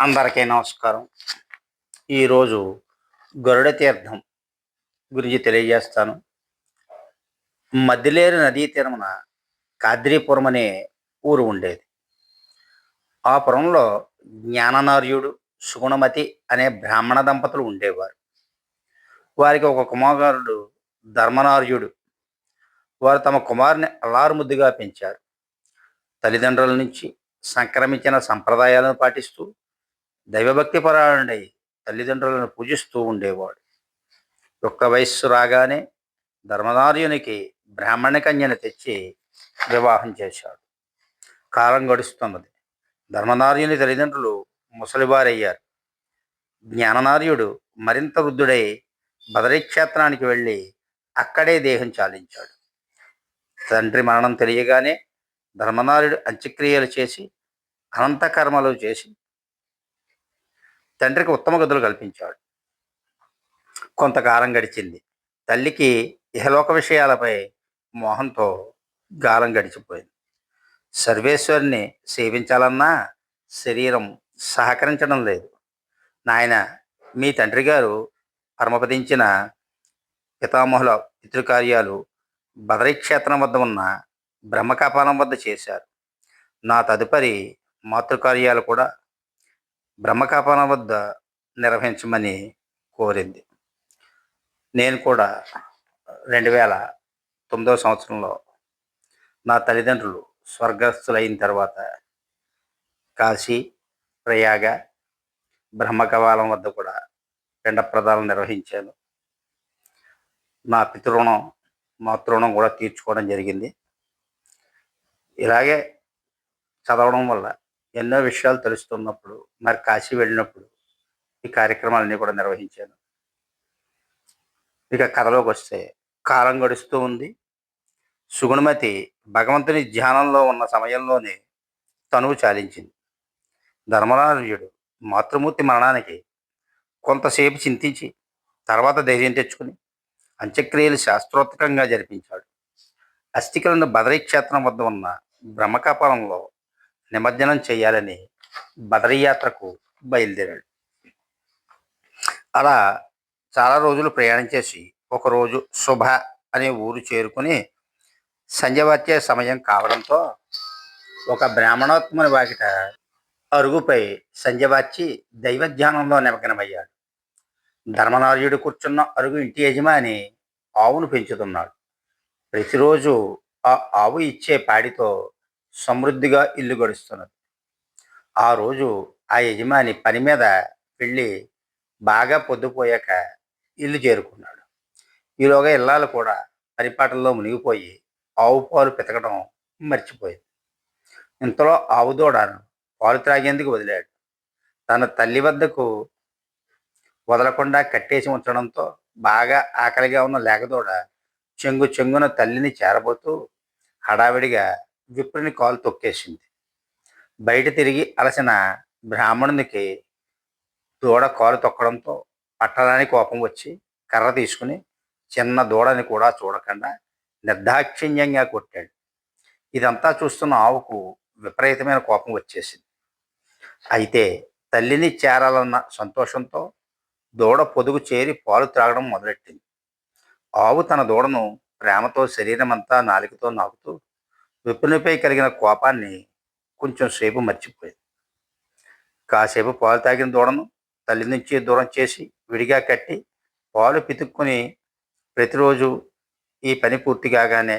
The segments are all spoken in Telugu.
అందరికీ నమస్కారం. ఈరోజు గరుడ తీర్థం గురించి తెలియజేస్తాను. మద్దిలేరు నదీ తీరమున కాద్రీపురం అనే ఊరు ఉండేది. ఆ పురంలో జ్ఞాననార్యుడు సుగుణమతి అనే బ్రాహ్మణ దంపతులు ఉండేవారు. వారికి ఒక కుమారుడు ధర్మనార్యుడు. వారు తమ కుమారుని అల్లారు ముద్దుగా పెంచారు. తల్లిదండ్రుల నుంచి సంక్రమించిన సంప్రదాయాలను పాటిస్తూ దైవభక్తి పరాయణుడై తల్లిదండ్రులను పూజిస్తూ ఉండేవాడు. ఒక్క వయస్సు రాగానే ధర్మనార్యునికి బ్రాహ్మణ కన్యను తెచ్చి వివాహం చేశాడు. కాలం గడుస్తున్నది. ధర్మనార్యుని తల్లిదండ్రులు ముసలివారయ్యారు. జ్ఞాననార్యుడు మరింత వృద్ధుడై బదరీక్షేత్రానికి వెళ్ళి అక్కడే దేహం చాలించాడు. తండ్రి మరణం తెలియగానే ధర్మనార్యుడు అంత్యక్రియలు చేసి అనంత కర్మలు చేసి తండ్రికి ఉత్తమ గదులు కల్పించాడు. కొంతకాలం గడిచింది. తల్లికి ఇహలోక విషయాలపై మోహంతో గాలం గడిచిపోయింది. సర్వేశ్వరిని సేవించాలన్నా శరీరం సహకరించడం లేదు. నాయన మీ తండ్రి గారు పరమపదించిన పితామహుల పితృకార్యాలు బదరీ క్షేత్రం వద్ద ఉన్న బ్రహ్మకాపాలం వద్ద చేశారు. నా తదుపరి మాతృకార్యాలు కూడా బ్రహ్మకాపన వద్ద నిర్వహించమని కోరింది. నేను కూడా రెండు వేల తొమ్మిదవ సంవత్సరంలో నా తల్లిదండ్రులు స్వర్గస్థులైన తర్వాత కాశీ ప్రయాగ బ్రహ్మకవాలం వద్ద కూడా పిండ ప్రదానం నిర్వహించాను. నా పితృణం మాతృణం కూడా తీర్చుకోవడం జరిగింది. ఇలాగే చదవడం వల్ల ఎన్నో విషయాలు తెలుస్తున్నప్పుడు మరి కాశీ వెళ్ళినప్పుడు ఈ కార్యక్రమాలన్నీ కూడా నిర్వహించాను. ఇక కథలోకి వస్తే కాలం గడుస్తూ ఉంది. సుగుణమతి భగవంతుని ధ్యానంలో ఉన్న సమయంలోనే తనువు చాలించింది. ధర్మరాజుడు మాతృమూర్తి మరణానికి కొంతసేపు చింతించి తర్వాత ధైర్యం తెచ్చుకుని అంత్యక్రియలు శాస్త్రోత్తకంగా జరిపించాడు. అస్థికలను బదరీ క్షేత్రం వద్ద ఉన్న బ్రహ్మకపాలంలో నిమజ్జనం చేయాలని బదరీయాత్రకు బయలుదేరాడు. అలా చాలా రోజులు ప్రయాణం చేసి ఒకరోజు శుభ అనే ఊరు చేరుకుని సంధ్య వచ్చే సమయం కావడంతో ఒక బ్రాహ్మణోత్తముని వాకిట అరుగుపై సంజవాచి దైవధ్యానంలో నిమగ్నమయ్యాడు. ధర్మనార్యుడు కూర్చున్న అరుగు ఇంటి యజమాని ఆవును పెంచుతున్నాడు. ప్రతిరోజు ఆ ఆవు ఇచ్చే పాడితో సమృద్ధిగా ఇల్లు గడుస్తున్నది. ఆ రోజు ఆ యజమాని పని మీద వెళ్ళి బాగా పొద్దుపోయాక ఇల్లు చేరుకున్నాడు. ఈలోగా ఇల్లాలు కూడా పరిపాటల్లో మునిగిపోయి ఆవు పాలు పితకడం మర్చిపోయింది. ఇంతలో ఆవు దూడను పాలు త్రాగేందుకు వదిలాడు. తన తల్లి వద్దకు వదలకుండా కట్టేసి ఉంచడంతో బాగా ఆకలిగా ఉన్న లేకదోడ చెంగు చెంగున తల్లిని చేరబోతూ హడావిడిగా విప్రుని కాలు తొక్కేసింది. బయట తిరిగి అలసిన బ్రాహ్మణునికి దూడ కాలు తొక్కడంతో పట్టడానికి కోపం వచ్చి కర్ర తీసుకుని చిన్న దూడని కూడా చూడకుండా నిర్దాక్షిణ్యంగా కొట్టాడు. ఇదంతా చూస్తున్న ఆవుకు విపరీతమైన కోపం వచ్చేసింది. అయితే తల్లిని చేరాలన్న సంతోషంతో దూడ పొదుగు చేరి పాలు త్రాగడం మొదలెట్టింది. ఆవు తన దూడను ప్రేమతో శరీరమంతా నాలికతో నాకుతూ విప్పునిపై కలిగిన కోపాన్ని కొంచెం సేపు మర్చిపోయింది. కాసేపు పాలు తాగిన దూడను తల్లి నుంచి దూరం చేసి విడిగా కట్టి పాలు పితుక్కుని ప్రతిరోజు ఈ పని పూర్తి కాగానే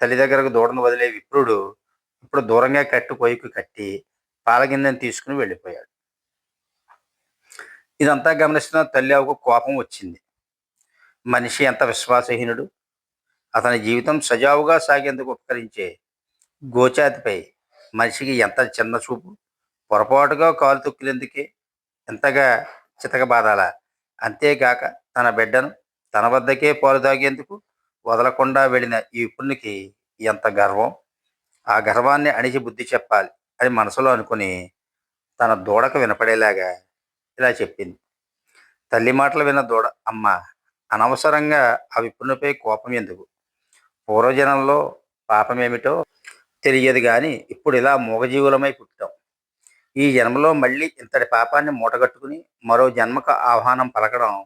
తల్లి దగ్గరకు దూడను వదిలే విప్రుడు ఇప్పుడు దూరంగా కట్టు పొయ్యికి కట్టి పాలగిన్నెని తీసుకుని వెళ్ళిపోయాడు. ఇదంతా గమనిస్తున్న తల్లి ఆవుకు కోపం వచ్చింది. మనిషి ఎంత విశ్వాసహీనుడు అతని జీవితం సజావుగా సాగేందుకు ఉపకరించే గోచాతిపై మనిషికి ఎంత చిన్న చూపు పొరపాటుగా కాలు తొక్కిలేందుకే ఎంతగా చితకబాదాల? అంతేగాక తన బిడ్డను తన వద్దకే పాలు తాగేందుకు వదలకుండా వెళ్ళిన ఈ పుణ్యకి ఎంత గర్వం? ఆ గర్వాన్ని అణిచి బుద్ధి చెప్పాలి అని మనసులో అనుకుని తన దూడకు వినపడేలాగా ఇలా చెప్పింది. తల్లి మాటలు విన్న దూడ అమ్మ అనవసరంగా ఆ విప్పునిపై కోపం ఎందుకు? పూర్వజనంలో పాపమేమిటో తెలియదు కానీ ఇప్పుడు ఇలా మూగజీవులమై పుట్టాం. ఈ జన్మలో మళ్ళీ ఇంతటి పాపాన్ని మూటగట్టుకుని మరో జన్మకు ఆహ్వానం పలకడం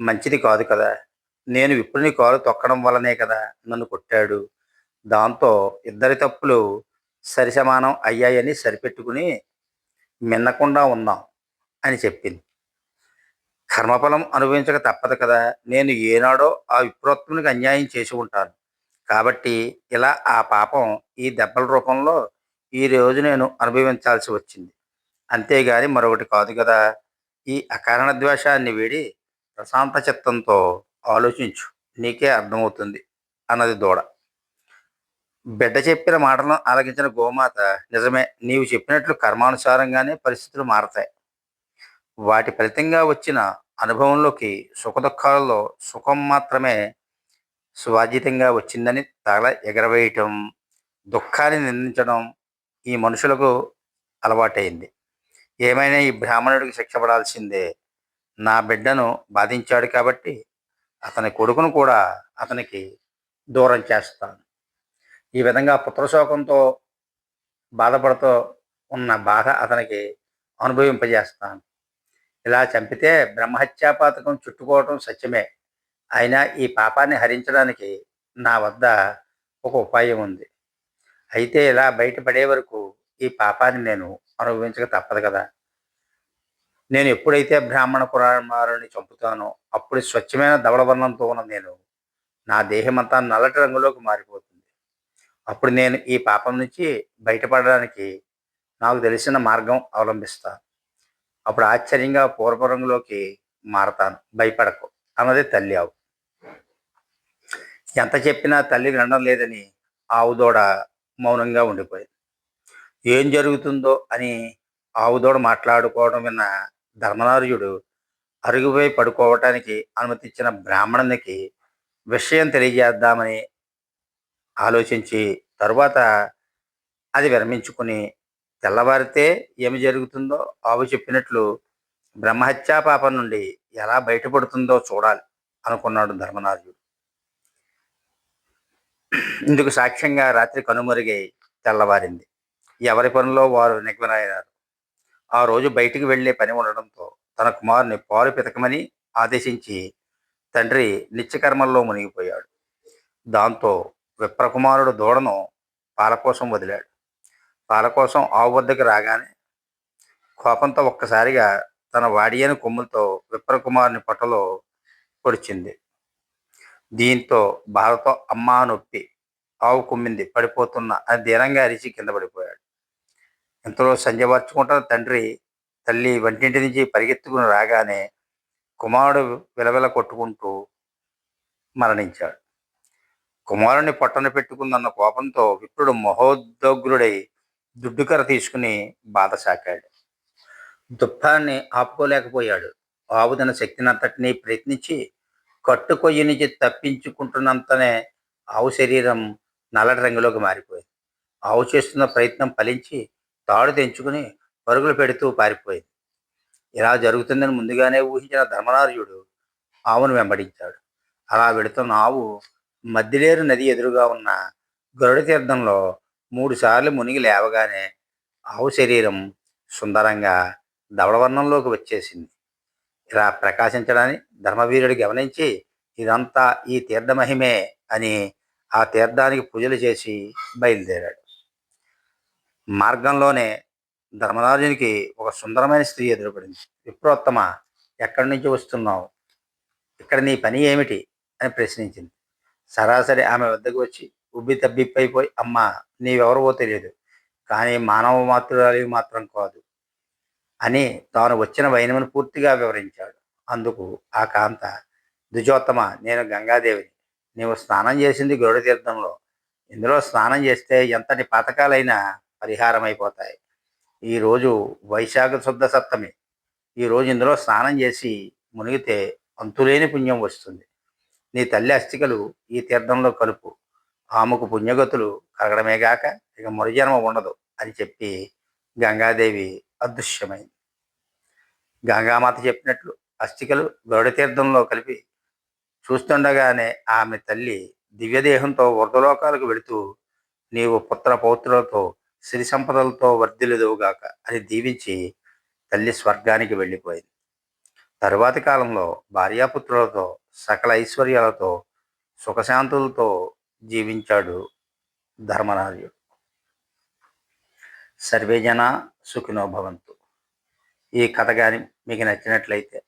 మంచిది కాదు కదా. నేను విప్రుని కాలు తొక్కడం వల్లనే కదా నన్ను కొట్టాడు. దాంతో ఇద్దరి తప్పులు సరిసమానం అయ్యాయని సరిపెట్టుకుని మిన్నకుండా ఉన్నాం అని చెప్పింది. కర్మఫలం అనుభవించక తప్పదు కదా. నేను ఏనాడో ఆ విప్రోత్తునికి అన్యాయం చేసి ఉంటాను. కాబట్టి ఇలా ఆ పాపం ఈ దెబ్బల రూపంలో ఈ రోజు నేను అనుభవించాల్సి వచ్చింది. అంతేగాని మరొకటి కాదు కదా ఈ అకారణ ద్వేషాన్ని వీడి ప్రశాంత చిత్తంతో ఆలోచించు. నీకే అర్థమవుతుంది అన్నది దూడ. బిడ్డ చెప్పిన మాటలను ఆలకించిన గోమాత నిజమే నీవు చెప్పినట్లు కర్మానుసారంగానే పరిస్థితులు మారతాయి. వాటి ఫలితంగా వచ్చిన అనుభవంలోకి సుఖదుఖాలలో సుఖం మాత్రమే స్వాధీతంగా వచ్చిందని తల ఎగరవేయటం దుఃఖాన్ని నిందించడం ఈ మనుషులకు అలవాటైంది. ఏమైనా ఈ బ్రాహ్మణుడికి శిక్ష పడాల్సిందే. నా బిడ్డను బాధించాడు కాబట్టి అతని కొడుకును కూడా అతనికి దూరం చేస్తాను. ఈ విధంగా పుత్రశోకంతో బాధపడుతూ ఉన్న బాధ అతనికి అనుభవింపజేస్తాను. ఇలా చంపితే బ్రహ్మహత్యాపాతకం చుట్టుకోవటం సత్యమే. అయినా ఈ పాపాన్ని హరించడానికి నా వద్ద ఒక ఉపాయం ఉంది. అయితే ఇలా బయటపడే వరకు ఈ పాపాన్ని నేను అనుభవించక తప్పదు కదా. నేను ఎప్పుడైతే బ్రాహ్మణ కుమారుని చంపుతానో అప్పుడు స్వచ్ఛమైన ధవళవర్ణంతో ఉన్న నేను నా దేహమంతా నల్లటి రంగులోకి మారిపోతుంది. అప్పుడు నేను ఈ పాపం నుంచి బయటపడడానికి నాకు తెలిసిన మార్గం అవలంబిస్తాను అప్పుడు ఆశ్చర్యంగా పూర్వ రంగులోకి మారతాను. భయపడకు. అన్నది తల్లి ఆవు. ఎంత చెప్పినా తల్లి వినడం లేదని ఆవుదోడ మౌనంగా ఉండిపోయింది. ఏం జరుగుతుందో అని ఆవుదోడ మాట్లాడుకోవడం విన్న ధర్మనార్యుడు అరుగుపై పడుకోవటానికి అనుమతించిన బ్రాహ్మణునికి విషయం తెలియజేద్దామని ఆలోచించి తరువాత అది విరమించుకుని తెల్లవారితే ఏమి జరుగుతుందో ఆవు చెప్పినట్లు బ్రహ్మహత్యా పాపం నుండి ఎలా బయటపడుతుందో చూడాలి అనుకున్నాడు ధర్మనార్యుడు ఇందుకు సాక్ష్యంగా రాత్రి కనుమరుగై తెల్లవారింది. ఎవరి పనిలో వారు నిగ్మరైనారు ఆ రోజు బయటికి వెళ్ళే పని ఉండడంతో తన కుమారుని పాలు పితకమని ఆదేశించి తండ్రి నిత్యకర్మల్లో మునిగిపోయాడు. దాంతో విప్రకుమారుడు దూడను పాల కోసం వదిలాడు. పాల కోసం ఆవు వద్దకు రాగానే కోపంతో ఒక్కసారిగా తన వాడియని కొమ్ములతో విప్రకుమారుని పొట్టలో పొడిచింది. దీంతో బాధతో అమ్మా నొప్పి ఆవు కుమ్మింది పడిపోతున్న అని దీనంగా అరిచి కింద పడిపోయాడు. ఇంతలో సంధ్య వార్చుకుంటున్న తండ్రి తల్లి వంటింటి నుంచి పరిగెత్తుకుని రాగానే కుమారుడు విలవిల కొట్టుకుంటూ మరణించాడు. కుమారుని పొట్టన పెట్టుకుందన్న కోపంతో విప్రుడు మహోద్యోగ్రుడై దుడ్డుకర తీసుకుని బాధ సాకాడు. దుఃఖాన్ని ఆపుకోలేకపోయాడు. ఆవుదన శక్తినంతటినీ ప్రయత్నించి కట్టుకొయ్యి నుంచి తప్పించుకుంటున్నంతనే ఆవు శరీరం నల్లటి రంగులోకి మారిపోయింది. ఆవు చేస్తున్న ప్రయత్నం ఫలించి తాడు తెంచుకుని పరుగులు పెడుతూ పారిపోయింది. ఇలా జరుగుతుందని ముందుగానే ఊహించిన ధర్మనార్యుడు ఆవును వెంబడించాడు. అలా వెళుతున్న ఆవు మద్దిలేరు నది ఎదురుగా ఉన్న గరుడ తీర్థంలో మూడుసార్లు మునిగి లేవగానే ఆవు శరీరం సుందరంగా ధవళవర్ణంలోకి వచ్చేసింది. ఇలా ప్రకాశించడాన్ని ధర్మవీరుడు గమనించి ఇదంతా ఈ తీర్థమహిమే అని ఆ తీర్థానికి పూజలు చేసి బయలుదేరాడు. మార్గంలోనే ధర్మరాజునికి ఒక సుందరమైన స్త్రీ ఎదురుపడింది. విప్రోత్తమ ఎక్కడి నుంచి వస్తున్నావు? ఇక్కడ నీ పని ఏమిటి? అని ప్రశ్నించింది. సరాసరి ఆమె వద్దకు వచ్చి ఉబ్బి తబ్బిప్పైపోయి అమ్మ నీవెవరవో తెలియదు. కానీ మానవ మాతృరాలి మాత్రం కాదు. అని తాను వచ్చిన వైనమును పూర్తిగా వివరించాడు. అందుకు ఆ కాంత దుజోత్తమ నేను గంగాదేవిని. నీవు స్నానం చేసింది గరుడ తీర్థంలో. ఇందులో స్నానం చేస్తే ఎంతటి పాతకాలైనా పరిహారమైపోతాయి. ఈరోజు వైశాఖ శుద్ధ సప్తమి. ఈరోజు ఇందులో స్నానం చేసి మునిగితే అంతులేని పుణ్యం వస్తుంది. నీ తల్లి అస్థికలు ఈ తీర్థంలో కలుపు. ఆమెకు పుణ్యగతులు కలగడమేగాక ఇక మరుజన్మ ఉండదు అని చెప్పి గంగాదేవి అదృశ్యమైంది. గంగామాత చెప్పినట్లు అస్థికలు గరుడతీర్థంలో కలిపి చూస్తుండగానే ఆమె తల్లి దివ్యదేహంతో వృద్ధలోకాలకు వెళుతూ నీవు పుత్ర పౌత్రులతో సిరి సంపదలతో వర్ధిల్లుదువుగాక అని దీవించి తల్లి స్వర్గానికి వెళ్ళిపోయింది. తరువాతి కాలంలో భార్యాపుత్రులతో సకల ఐశ్వర్యాలతో సుఖశాంతులతో జీవించాడు ధర్మరాజుడు. సర్వేజన సుఖినోభవంతు ఈ కథ కానీ మీకు నచ్చినట్లయితే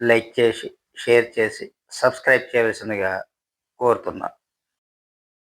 లైక్ చేసి షేర్ చేసి సబ్స్క్రైబ్ చేయవలసిందిగా కోరుతున్నా.